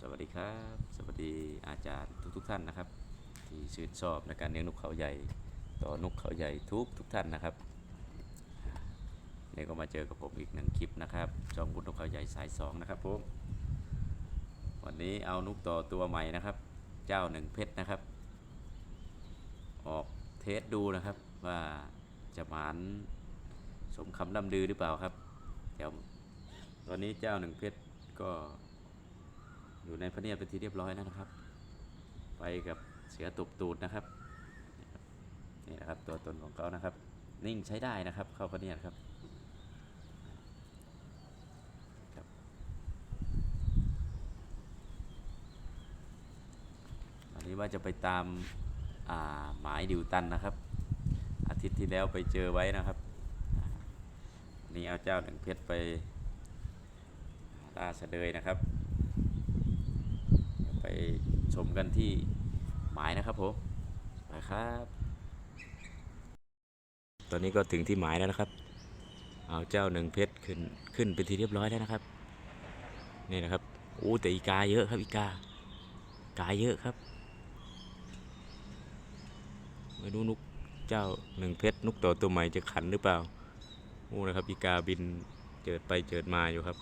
สวัสดีครับ สวัสดีอาจารย์ทุกทกท่านนะครับ ที่ชื่นชอบในการเลี้ยงนกเขาใหญ่ ต่อนกเขาใหญ่ทุกทุกท่านนะครับนี่ก็มาเจอกับผมอีกหนึ่งคลิปนะครับจองบุญนกเขาใหญ่สายสองนะครับผมวันนี้เอานกต่อตัวใหม่นะครับ เจ้าหนึ่งเพชรนะครับ ออกเทสดูนะครับว่าจะหมานสมคำล่ำลือหรือเปล่าครับเดี๋ยวตอนนี้เจ้าหนึ่งเพชรก็ อยู่ในพระเนียดเป็นที่เรียบร้อยแล้วนะครับ ไปกับเสือตุบตูดนะครับ นี่นะครับตัวตนของเขานะครับ นิ่งใช้ได้นะครับเข้าพระเนียดครับครับนนี้ว่าจะไปตามาหมายดิวตันนะครับ อาทิตย์ที่แล้วไปเจอไว้นะครับนนี่เอาเจ้าหนึ่งเพชรไปล่าเสดยนะครับ ไปชมกันที่หมายนะครับผมไปครับ ตอนนี้ก็ถึงที่หมายแล้วนะครับ เอาเจ้าหนึ่งเพชรขึ้นขึ้นเป็นที่เรียบร้อยแล้วนะครับ นี่นะครับโอ้แต่อีกาเยอะครับอีกากาเยอะครับไม่รู้นุกเจ้าหนึ่งเพชรนุกตัวตัวใหม่จะขันหรือเปล่าโอ้นะครับอีกาบินเจิดไปเจิดมาอยู่ครับ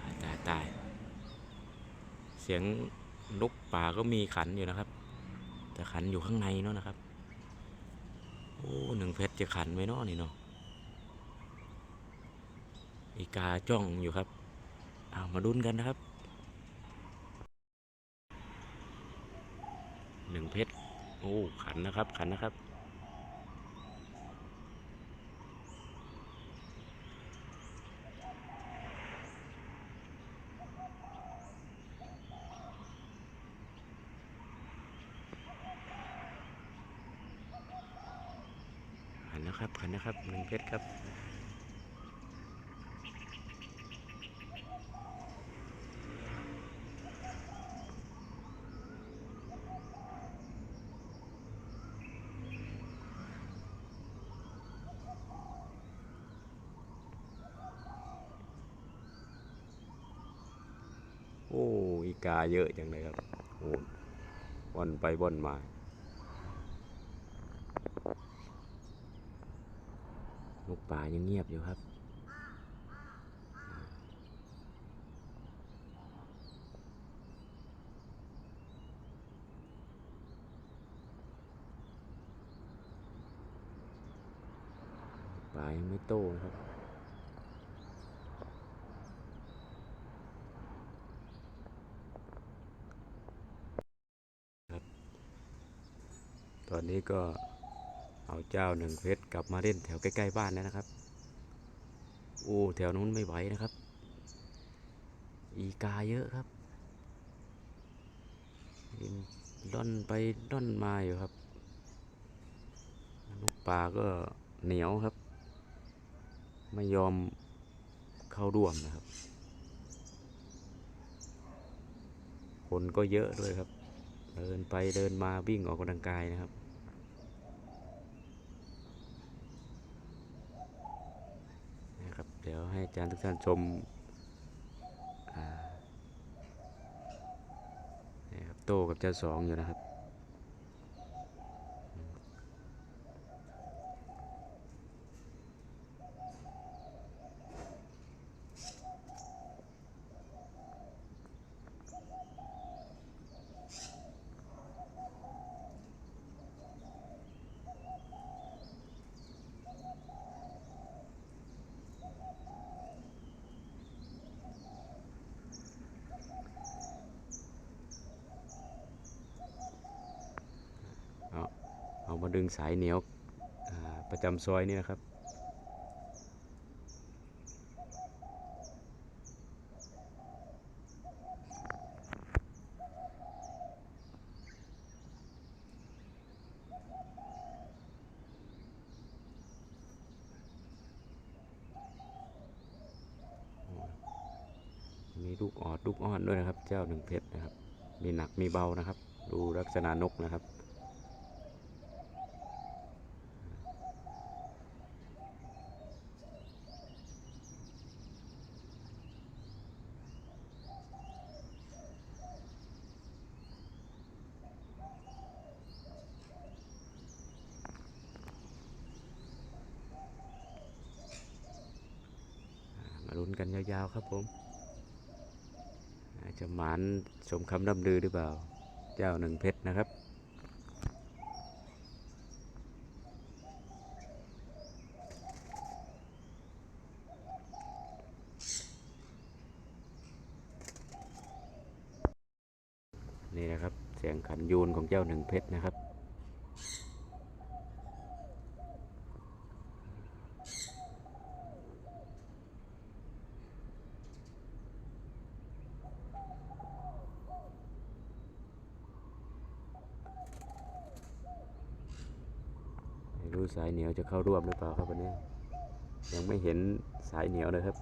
ตายตายตาย เสียงนกป่าก็มีขันอยู่นะครับ แต่ขันอยู่ข้างในเนาะนะครับ โอ้หนึ่งเพชรจะขันไหมเนาะนี่เนาะอีกาจ้องอยู่ครับเอามาดุนกันนะครับหนึ่งเพชรโอ้ขันนะครับขันนะครับ ขัน นะครับหนึ่งเพชรครับโอ้อีกาเยอะจังเลยครับโอ้ว่อนไปว่อนมา นกป่า ยังเงียบอยู่ครับป่ายังไม่โตนะครับครับตอนนี้ก็ เอาเจ้าหนึ่งเพชรกลับมาเล่นแถวใกล้ๆบ้านแล้วนะครับ โอ้แถวนู้นไม่ไหวนะครับ อีกาเยอะครับบินล่อนไปล่อนมาอยู่ครับนกป่าก็เหนียวครับ ไม่ยอมเข้าร่วมนะครับ คนก็เยอะด้วยครับ เดินไปเดินมาวิ่งออกกำลังกายนะครับ นะครับ เดี๋ยวให้อาจารย์ทุกท่านชมนะครับโต้กับเจ้าสองอยู่นะครับ เอา เอดึงสายเหนียวประจำซอยนี่นะครับ มีลูกออดลูกอ้อนด้วยนะครับ เจ้าหนึ่งเพชรนะครับ มีหนักมีเบานะครับ ดูลักษณะนกนะครับ ลุ้น กันยาวๆครับผมอาจจะหมานสมคำร่ำลือหรือเปล่า เจ้าหนึ่งเพชรนะครับนี่นะครับเสียงขันยูนของเจ้าหนึ่งเพชรนะครับ รู้สายเหนียวจะเข้าร่วมหรือเปล่าครับวันนี้ ยังไม่เห็นสายเหนียวเลยครับ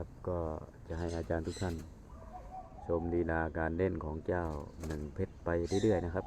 นะครับ ก็จะให้อาจารย์ทุกท่าน ชมลีลาการเล่นของเจ้าหนึ่งเพชรไปเรื่อยๆนะครับ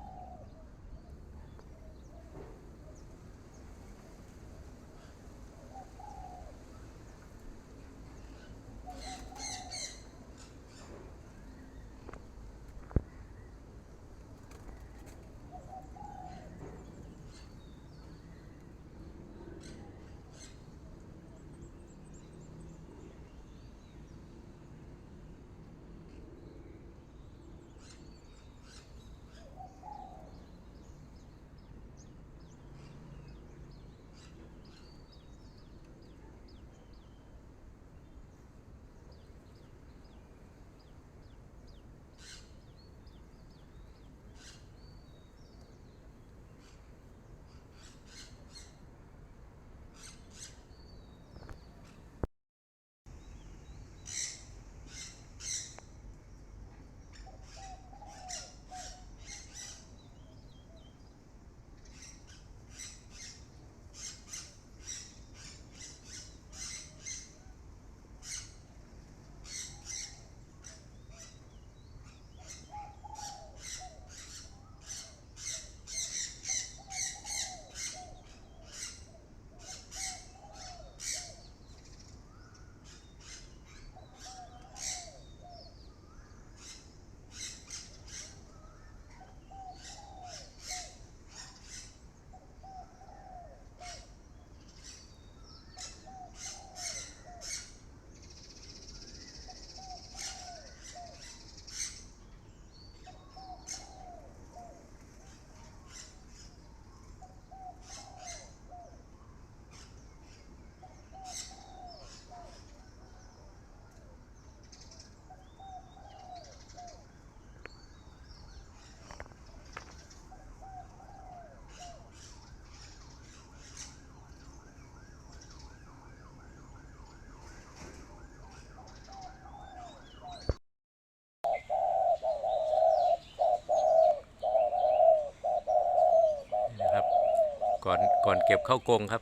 ก่อนก่อนเก็บเข้ากรงครับ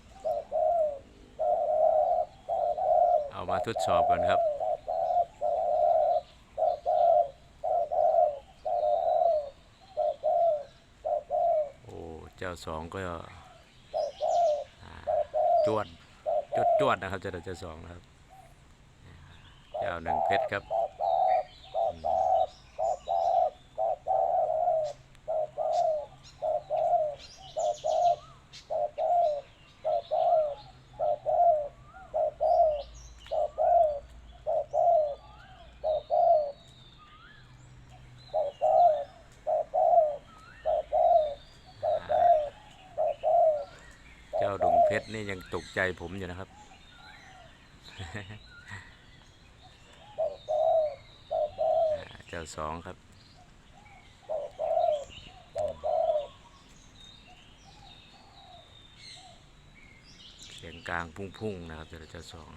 เอามาทดสอบกันครับโอ้เจ้าสองก็อ่าจวดจวดจวดนะครับเจ้าเจ้าสองนะครับ เจ้าหนึ่งเพชรครับ ดนี่ยังตกใจผมอยู่นะครับ เจ้าสองครับเสียงกลางพุ่งๆนะครับเจ้าสอง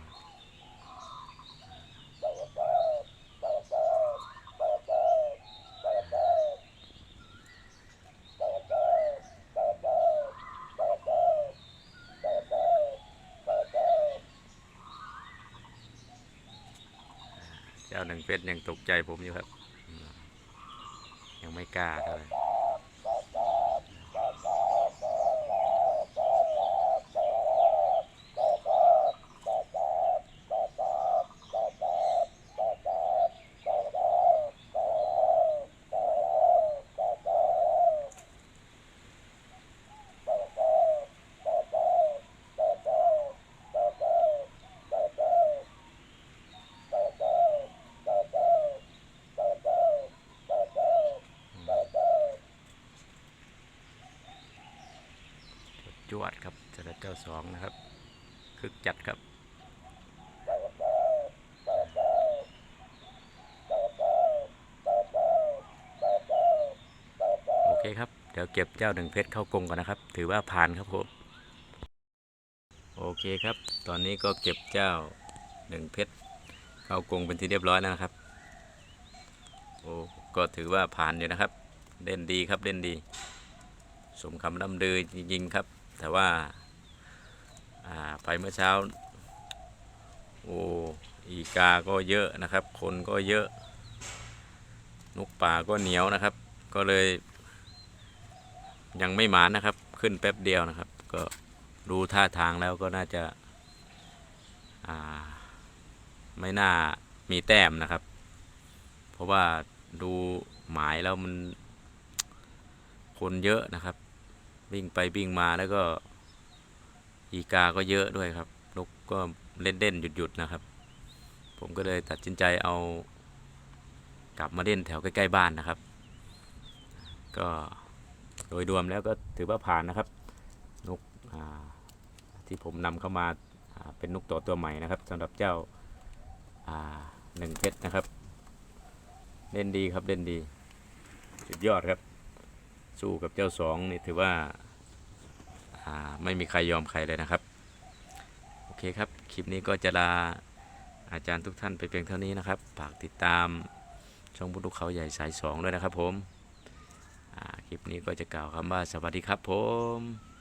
หนึ่งเพชรยังตกใจผมอยู่ครับ ยังไม่กล้าเท่าไหร่ จวดครับเจ้เจ้าสองนะครับคึกจัดครับโอเคครับเดี๋ยวเก็บเจ้าหนึ่งเพชรเข้ากรงก่อนนะครับ ถือว่าผ่านครับผมโอเคครับ ตอนนี้ก็เก็บเจ้าหนึ่งเพชรเข้ากรงเป็นที่เรียบร้อยแล้วนะครับโอ้ก็ถือว่าผ่านอยู่นะครับ เล่นดีครับเล่นดี สมคำล่ำลือจริงๆครับ แต่ว่าไปเมื่อเช้า โอ้อีกาก็เยอะนะครับ คนก็เยอะนกป่าก็เหนียวนะครับ ก็เลยยังไม่หมานนะครับ ขึ้นแป๊บเดียวนะครับ ก็ดูท่าทางแล้วก็น่าจะาไม่น่ามีแต้มนะครับ เพราะว่าดูหมายแล้วมันคนเยอะนะครับ วิ่งไปวิ่งมาแล้วก็ อีกาก็เยอะด้วยครับนกก็เล่นเล่นหยุดหยุดนะครับ ผมก็เลยตัดสินใจเอา กลับมาเล่นแถวใกล้ๆบ้านนะครับ ก็โดยรวมแล้วก็ถือว่าผ่านนะครับ นกที่ผมนำเข้ามาาเป็นนกตัวตัวใหม่นะครับสำหรับเจ้าาหนึ่งเพชรนะครับ เล่นดีครับเล่นดี สุดยอดครับ สู้กับเจ้าสองนี่ถือว่า ไม่มีใครยอมใครเลยนะครับ โอเคครับ คลิปนี้ก็จะลาอาจารย์ทุกท่านไปเพียงเท่านี้นะครับฝากติดตามช่องบุตุเขาใหญ่สายสองด้วยนะครับผมคลิปนี้ก็จะกล่าวคำว่าสวัสดีครับผม